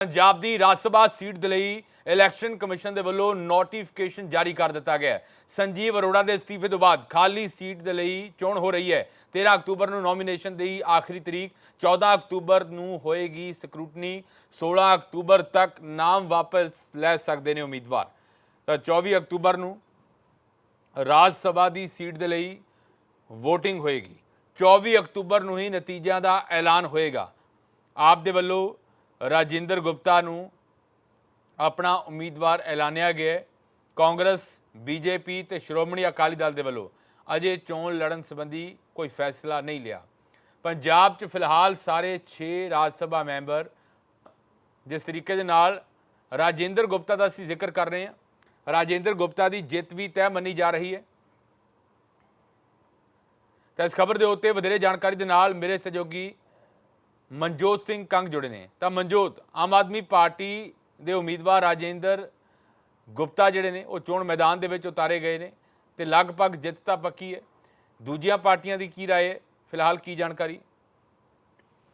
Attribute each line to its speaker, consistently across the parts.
Speaker 1: ਪੰਜਾਬ ਦੀ ਰਾਜ ਸਭਾ seat ਦੇ ਲਈ election commission ਦੇ ਵੱਲੋਂ ਨੋਟੀਫਿਕੇਸ਼ਨ ਜਾਰੀ ਕਰ ਦਿੱਤਾ ਗਿਆ ਹੈ। ਸੰਜੀਵ ਅਰੋੜਾ ਦੇ ਅਸਤੀਫੇ ਤੋਂ ਬਾਅਦ ਖਾਲੀ ਸੀਟ ਦੇ ਲਈ ਚੋਣ ਹੋ ਰਹੀ ਹੈ। 13 ਅਕਤੂਬਰ ਨੂੰ ਨੋਮੀਨੇਸ਼ਨ ਦੀ ਆਖਰੀ ਤਰੀਕ 14 ਅਕਤੂਬਰ ਨੂੰ ਹੋਏਗੀ ਸਕਰੂਟਨੀ 16 ਅਕਤੂਬਰ ਤੱਕ ਨਾਮ ਵਾਪਸ ਲੈ ਸਕਦੇ ਨੇ ਉਮੀਦਵਾਰ। ਤਾਂ 24 ਅਕਤੂਬਰ ਨੂੰ ਰਾਜ ਸਭਾ ਦੀ ਸੀਟ ਦੇ ਲਈ VOTING ਹੋਏਗੀ। 24 ਅਕਤੂਬਰ ਨੂੰ ਹੀ ਨਤੀਜਿਆਂ ਦਾ ਐਲਾਨ ਹੋਏਗਾ। ਆਪ ਦੇ ਵੱਲੋਂ ਰਾਜਿੰਦਰ ਗੁਪਤਾ ਨੂੰ ਆਪਣਾ ਉਮੀਦਵਾਰ ਐਲਾਨਿਆ ਗਿਆ ਹੈ। ਕਾਂਗਰਸ, ਬੀਜੇਪੀ ਤੇ ਸ਼੍ਰੋਮਣੀ ਅਕਾਲੀ ਦਲ ਦੇ ਵੱਲੋਂ ਅਜੇ ਚੋਣ ਲੜਨ ਸੰਬੰਧੀ ਕੋਈ ਫੈਸਲਾ ਨਹੀਂ ਲਿਆ। ਪੰਜਾਬ 'ਚ ਫਿਲਹਾਲ ਸਾਰੇ 6 ਰਾਜ ਸਭਾ ਮੈਂਬਰ ਜਿਸ ਤਰੀਕੇ ਦੇ ਨਾਲ ਰਾਜਿੰਦਰ ਗੁਪਤਾ ਦਾ ਅਸੀਂ ਜ਼ਿਕਰ ਕਰ ਰਹੇ ਹਾਂ। ਰਾਜਿੰਦਰ ਗੁਪਤਾ ਦੀ ਜਿੱਤ ਵੀ ਤੈਅ ਮੰਨੀ ਜਾ ਰਹੀ ਹੈ। ਤਾਂ ਇਸ ਖਬਰ ਦੇ ਉੱਤੇ ਵਧੇਰੇ ਜਾਣਕਾਰੀ ਦੇ ਨਾਲ ਮੇਰੇ ਸਹਿਯੋਗੀ ਮਨਜੋਤ ਸਿੰਘ ਕੰਗ ਜੁੜੇ ਨੇ। ਤਾਂ ਮਨਜੋਤ, ਆਮ ਆਦਮੀ ਪਾਰਟੀ ਦੇ ਉਮੀਦਵਾਰ ਰਾਜੇਂਦਰ ਗੁਪਤਾ ਜਿਹੜੇ ਨੇ, ਉਹ ਚੋਣ ਮੈਦਾਨ ਦੇ ਵਿੱਚ ਉਤਾਰੇ ਗਏ ਨੇ ਤੇ ਲਗਭਗ ਜਿੱਤ ਤਾਂ ਪੱਕੀ ਹੈ। ਦੂਜੀਆਂ ਪਾਰਟੀਆਂ ਦੀ ਕੀ ਰਾਏ ਹੈ? ਫਿਲਹਾਲ ਕੀ ਜਾਣਕਾਰੀ?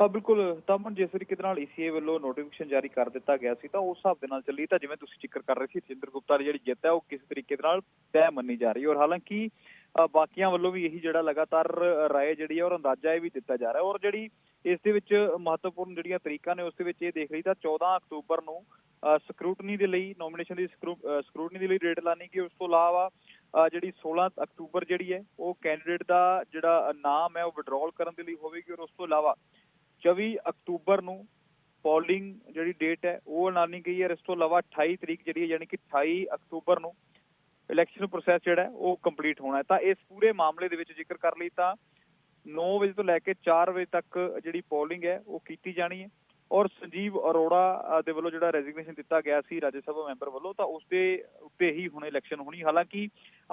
Speaker 2: ਤਾਂ ਬਿਲਕੁਲ। ਤਮਨ, ਜਿਸ ਤਰੀਕੇ ਨਾਲ ਈਸੀਏ ਵੱਲੋਂ ਨੋਟੀਫਿਕੇਸ਼ਨ ਜਾਰੀ ਕਰ ਦਿੱਤਾ ਗਿਆ ਸੀ, ਤਾਂ ਉਸ ਹਿਸਾਬ ਦੇ ਨਾਲ ਚੱਲੀ ਤਾਂ ਜਿਵੇਂ ਤੁਸੀਂ ਜ਼ਿਕਰ ਕਰ ਰਹੇ ਸੀ, ਰਜਿੰਦਰ ਗੁਪਤਾ ਦੀ ਜਿਹੜੀ ਜਿੱਤ ਹੈ, ਉਹ ਕਿਸੇ ਤਰੀਕੇ ਨਾਲ ਤੈਅ ਮੰਨੀ ਜਾ ਰਹੀ ਹੈ। ਔਰ ਹਾਲਾਂਕਿ ਬਾਕੀਆਂ ਵੱਲੋਂ ਵੀ ਇਹੀ ਜਿਹੜਾ ਲਗਾਤਾਰ ਰਾਏ ਜਿਹੜੀ ਹੈ, ਔਰ ਅੰਦਾਜ਼ਾ ਇਹ ਵੀ ਦਿੱਤਾ ਜਾ ਰਿਹਾ ਔਰ ਜਿਹੜੀ ਇਸ ਦੇ ਵਿੱਚ ਮਹੱਤਵਪੂਰਨ ਜਿਹੜੀਆਂ ਤਰੀਕਾਂ ਨੇ, ਉਸ ਦੇ ਵਿੱਚ ਇਹ ਦੇਖ ਲਈ ਤਾਂ 14 ਅਕਤੂਬਰ ਨੂੰ ਸਕਰੂਟਨੀ ਦੇ ਲਈ ਨੋਮੀਨੇਸ਼ਨ ਦੀ ਸਕਰੂਟਨੀ ਦੇ ਲਈ ਡੇਟ ਲਾਣੀ ਕਿ ਉਸ ਤੋਂ ਇਲਾਵਾ ਜਿਹੜੀ 16 ਅਕਤੂਬਰ ਜਿਹੜੀ ਹੈ, ਉਹ ਕੈਂਡੀਡੇਟ ਦਾ ਜਿਹੜਾ ਨਾਮ ਹੈ, ਉਹ ਵਿਡਰਾਅਲ ਕਰਨ ਦੇ ਲਈ ਹੋਵੇਗੀ। ਔਰ ਉਸ ਤੋਂ ਇਲਾਵਾ 24 ਅਕਤੂਬਰ ਨੂੰ ਪੋਲਿੰਗ ਜਿਹੜੀ ਡੇਟ ਹੈ, ਉਹ ਐਲਾਨੀ ਗਈ ਹੈ। ਇਸ ਤੋਂ ਇਲਾਵਾ 28 ਤਰੀਕ ਜਿਹੜੀ ਹੈ, ਯਾਨੀ ਕਿ 28 ਅਕਤੂਬਰ ਨੂੰ ਇਲੈਕਸ਼ਨ ਪ੍ਰੋਸੈਸ ਜਿਹੜਾ ਉਹ ਕੰਪਲੀਟ ਹੋਣਾ ਹੈ। ਤਾਂ ਇਸ ਪੂਰੇ ਮਾਮਲੇ ਦੇ ਵਿੱਚ ਜ਼ਿਕਰ ਕਰ ਲਈ ਤਾਂ 9 ਵਜੇ ਤੋਂ ਲੈ ਕੇ 4 ਵਜੇ ਤੱਕ ਜਿਹੜੀ ਪੋਲਿੰਗ ਹੈ, ਉਹ ਕੀਤੀ ਜਾਣੀ ਹੈ। ਔਰ ਸੰਜੀਵ ਅਰੋੜਾ ਦੇ ਵੱਲੋਂ ਜਿਹੜਾ ਰੈਜ਼ਿਗਨੇਸ਼ਨ ਦਿੱਤਾ ਗਿਆ ਸੀ ਰਾਜ ਸਭਾ ਮੈਂਬਰ ਵੱਲੋਂ, ਤਾਂ ਉਸ ਦੇ ਉੱਤੇ ਹੀ ਹੁਣ ਇਲੈਕਸ਼ਨ ਹੋਣੀ। ਹਾਲਾਂਕਿ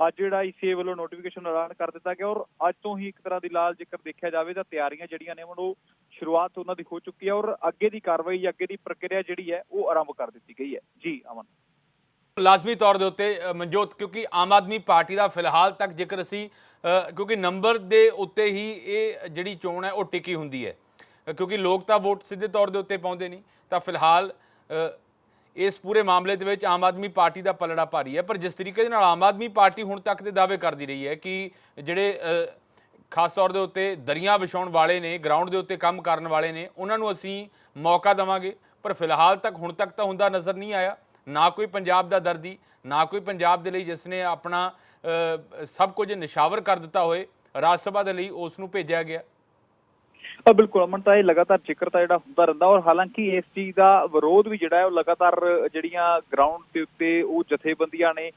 Speaker 2: ਅੱਜ ਜਿਹੜਾ ਈਸੀਏ ਵੱਲੋਂ ਨੋਟੀਫਿਕੇਸ਼ਨ ਐਲਾਨ ਕਰ ਦਿੱਤਾ ਗਿਆ ਔਰ ਅੱਜ ਤੋਂ ਹੀ ਇੱਕ ਤਰ੍ਹਾਂ ਦੀ ਲਾਲ ਜੇਕਰ ਦੇਖਿਆ ਜਾਵੇ ਤਾਂ ਤਿਆਰੀਆਂ ਜਿਹੜੀਆਂ ਨੇ, ਹੁਣ ਉਹ ਸ਼ੁਰੂਆਤ ਉਹਨਾਂ ਦੀ ਹੋ ਚੁੱਕੀ ਹੈ ਔਰ ਅੱਗੇ ਦੀ ਕਾਰਵਾਈ ਜਾਂ ਅੱਗੇ ਦੀ ਪ੍ਰਕਿਰਿਆ ਜਿਹੜੀ ਹੈ, ਉਹ ਆਰੰਭ ਕਰ ਦਿੱਤੀ ਗਈ ਹੈ। ਜੀ, ਅਮਨ।
Speaker 1: ਲਾਜ਼ਮੀ ਤੌਰ ਦੇ ਉੱਤੇ ਮਨਜੋਤ, ਕਿਉਂਕਿ ਆਮ ਆਦਮੀ ਪਾਰਟੀ ਦਾ ਫਿਲਹਾਲ ਤੱਕ ਜੇਕਰ ਅਸੀਂ ਕਿਉਂਕਿ ਨੰਬਰ ਦੇ ਉੱਤੇ ਹੀ ਇਹ ਜਿਹੜੀ ਚੋਣ ਹੈ, ਉਹ ਟਿਕੀ ਹੁੰਦੀ ਹੈ। ਕਿਉਂਕਿ ਲੋਕ ਤਾਂ ਵੋਟ ਸਿੱਧੇ ਤੌਰ ਦੇ ਉੱਤੇ ਪਾਉਂਦੇ ਨਹੀਂ। ਤਾਂ ਫਿਲਹਾਲ ਇਸ ਪੂਰੇ ਮਾਮਲੇ ਦੇ ਵਿੱਚ ਆਮ ਆਦਮੀ ਪਾਰਟੀ ਦਾ ਪਲੜਾ ਭਾਰੀ ਹੈ। ਪਰ ਜਿਸ ਤਰੀਕੇ ਦੇ ਨਾਲ ਆਮ ਆਦਮੀ ਪਾਰਟੀ ਹੁਣ ਤੱਕ ਦੇ ਦਾਅਵੇ ਕਰਦੀ ਰਹੀ ਹੈ ਕਿ ਜਿਹੜੇ ਖਾਸ ਤੌਰ ਦੇ ਉੱਤੇ ਦਰੀਆਂ ਵਿਛਾਉਣ ਵਾਲੇ ਨੇ, ਗਰਾਊਂਡ ਦੇ ਉੱਤੇ ਕੰਮ ਕਰਨ ਵਾਲੇ ਨੇ, ਉਹਨਾਂ ਨੂੰ ਅਸੀਂ ਮੌਕਾ ਦੇਵਾਂਗੇ। ਪਰ ਫਿਲਹਾਲ ਤੱਕ ਹੁਣ ਤੱਕ ਤਾਂ ਹੁੰਦਾ ਨਜ਼ਰ ਨਹੀਂ ਆਇਆ। ਨਾ ਕੋਈ ਪੰਜਾਬ ਦਾ ਦਰਦੀ, ਨਾ ਕੋਈ ਪੰਜਾਬ ਦੇ ਲਈ ਜਿਸ ਨੇ ਆਪਣਾ ਸਭ ਕੁਝ ਨਿਸ਼ਾਵਰ ਕਰ ਦਿੱਤਾ ਹੋਏ, ਰਾਜ ਸਭਾ ਦੇ ਲਈ ਉਸ ਨੂੰ ਭੇਜਿਆ ਗਿਆ।
Speaker 2: ਬਿਲਕੁਲ ਅਮਨ, ਤਾਂ ਇਹ ਲਗਾਤਾਰ ਜ਼ਿਕਰ ਤਾਂ ਜਿਹੜਾ ਹੁੰਦਾ ਰਹਿੰਦਾ ਔਰ ਹਾਲਾਂਕਿ ਇਸ ਚੀਜ਼ ਦਾ ਵਿਰੋਧ ਵੀ ਜਿਹੜਾ ਹੈ, ਉਹ ਲਗਾਤਾਰ ਜਿਹੜੀਆਂ ਗਰਾਊਂਡ ਦੇ ਉੱਤੇ ਉਹ ਜਥੇਬੰਦੀਆਂ ਨੇ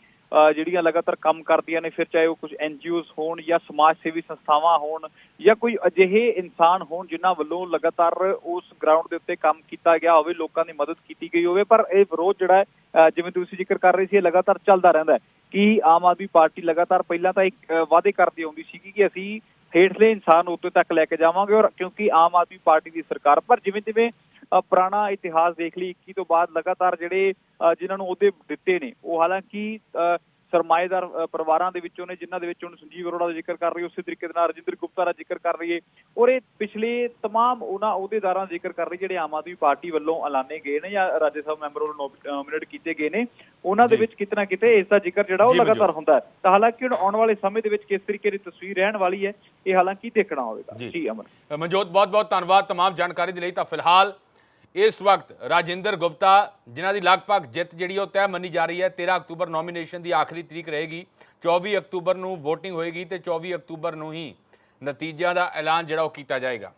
Speaker 2: ਜਿਹੜੀਆਂ ਲਗਾਤਾਰ ਕੰਮ ਕਰਦੀਆਂ ਨੇ, ਫਿਰ ਚਾਹੇ ਉਹ ਕੁਝ ਐਨਜੀਓਜ਼ ਹੋਣ ਜਾਂ ਸਮਾਜ ਸੇਵੀ ਸੰਸਥਾਵਾਂ ਹੋਣ ਜਾਂ ਕੋਈ ਅਜਿਹੇ ਇਨਸਾਨ ਹੋਣ ਜਿਨ੍ਹਾਂ ਵੱਲੋਂ ਲਗਾਤਾਰ ਉਸ ਗਰਾਊਂਡ ਦੇ ਉੱਤੇ ਕੰਮ ਕੀਤਾ ਗਿਆ ਹੋਵੇ, ਲੋਕਾਂ ਦੀ ਮਦਦ ਕੀਤੀ ਗਈ ਹੋਵੇ, ਪਰ ਇਹ ਵਿਰੋਧ ਜਿਹੜਾ ਹੈ ਜਿਵੇਂ ਤੁਸੀਂ ਜ਼ਿਕਰ ਕਰ ਰਹੇ ਸੀ, ਇਹ ਲਗਾਤਾਰ ਚੱਲਦਾ ਰਹਿੰਦਾ ਹੈ ਕਿ ਆਮ ਆਦਮੀ ਪਾਰਟੀ ਲਗਾਤਾਰ ਪਹਿਲਾਂ ਤਾਂ ਇੱਕ ਵਾਅਦੇ ਕਰਦੀ ਆਉਂਦੀ ਸੀਗੀ ਕਿ ਅਸੀਂ ਹੇਠਲੇ ਇਨਸਾਨ ਉੱਤੇ ਤੱਕ ਲੈ ਕੇ ਜਾਵਾਂਗੇ ਔਰ ਕਿਉਂਕਿ ਆਮ ਆਦਮੀ ਪਾਰਟੀ ਦੀ ਸਰਕਾਰ ਪਰ ਜਿਵੇਂ ਜਿਵੇਂ ਅ, ਪੁਰਾਣਾ ਇਤਿਹਾਸ ਦੇਖ ਲਈ 21 ਤੋਂ ਬਾਅਦ ਲਗਾਤਾਰ ਜਿਹੜੇ ਅ, ਜਿਨ੍ਹਾਂ ਨੂੰ ਉਹਦੇ ਦਿੱਤੇ ਨੇ ਉਹ ਹਾਲਾਂਕਿ ਅ, ਸਰਮਾਏਦਾਰ ਅ, ਪਰਿਵਾਰਾਂ ਦੇ ਵਿੱਚੋਂ ਨੇ ਜਿਨ੍ਹਾਂ ਦੇ ਵਿੱਚ ਹੁਣ ਸੰਜੀਵ ਅਰੋੜਾ ਦਾ ਜ਼ਿਕਰ ਕਰ ਰਹੀ ਹੈ ਉਸੇ ਤਰੀਕੇ ਦੇ ਨਾਲ ਰਜਿੰਦਰ ਗੁਪਤਾ ਦਾ ਜ਼ਿਕਰ ਕਰ ਰਹੀ ਹੈ ਔਰ ਇਹ ਪਿਛਲੇ तमाम ਉਹਨਾਂ ਅਹੁਦੇਦਾਰਾਂ ਦਾ ਜ਼ਿਕਰ ਕਰ ਰਹੀ ਜਿਹੜੇ ਆਮ ਆਦਮੀ ਪਾਰਟੀ ਵੱਲੋਂ ਐਲਾਨੇ ਗਏ ਨੇ ਜਾਂ ਰਾਜ ਸਭਾ ਮੈਂਬਰ ਵੱਲੋਂ ਨੋਮੀਨੇਟ ਕੀਤੇ ਗਏ ਨੇ ਉਹਨਾਂ ਦੇ
Speaker 1: ਜੀ।
Speaker 2: ਵਿੱਚ ਕਿਤਨਾ ਕਿਤੇ ਇਸ ਦਾ ਜ਼ਿਕਰ ਜਿਹੜਾ ਉਹ
Speaker 1: ਜੀ, ਮਨਜੋਤ।
Speaker 2: ਲਗਾਤਾਰ ਹੁੰਦਾ ਹੈ ਤਾਂ ਹਾਲਾਂਕਿ ਹੁਣ ਆਉਣ ਵਾਲੇ ਸਮੇਂ ਦੇ ਵਿੱਚ ਕਿਸ ਤਰੀਕੇ ਦੀ ਤਸਵੀਰ ਰਹਿਣ ਵਾਲੀ ਹੈ ਇਹ ਹਾਲਾਂਕਿ ਦੇਖਣਾ ਹੋਵੇਗਾ
Speaker 1: ਜੀ।
Speaker 2: ਜੀ ਅਮਨ
Speaker 1: ਅ, ਮਨਜੋਤ ਬਹੁਤ ਬਹੁਤ ਧੰਨਵਾਦ तमाम ਜਾਣਕਾਰੀ ਦੇ ਲਈ ਤਾਂ ਫਿਲਹਾਲ ਇਸ ਵਕਤ ਰਾਜਿੰਦਰ ਗੁਪਤਾ, ਜਿਨ੍ਹਾਂ ਦੀ ਲਗਭਗ ਜਿੱਤ ਜਿਹੜੀ ਉਹ ਤੈਅ ਮੰਨੀ ਜਾ ਰਹੀ ਹੈ 13 ਅਕਤੂਬਰ ਨੋਮੀਨੇਸ਼ਨ ਦੀ ਆਖਰੀ ਤਰੀਕ ਰਹੇਗੀ। 24 ਅਕਤੂਬਰ ਨੂੰ VOTING ਹੋਏਗੀ ਤੇ 24 ਅਕਤੂਬਰ ਨੂੰ ਹੀ ਨਤੀਜਿਆਂ ਦਾ ਐਲਾਨ ਜਿਹੜਾ ਉਹ ਕੀਤਾ ਜਾਏਗਾ।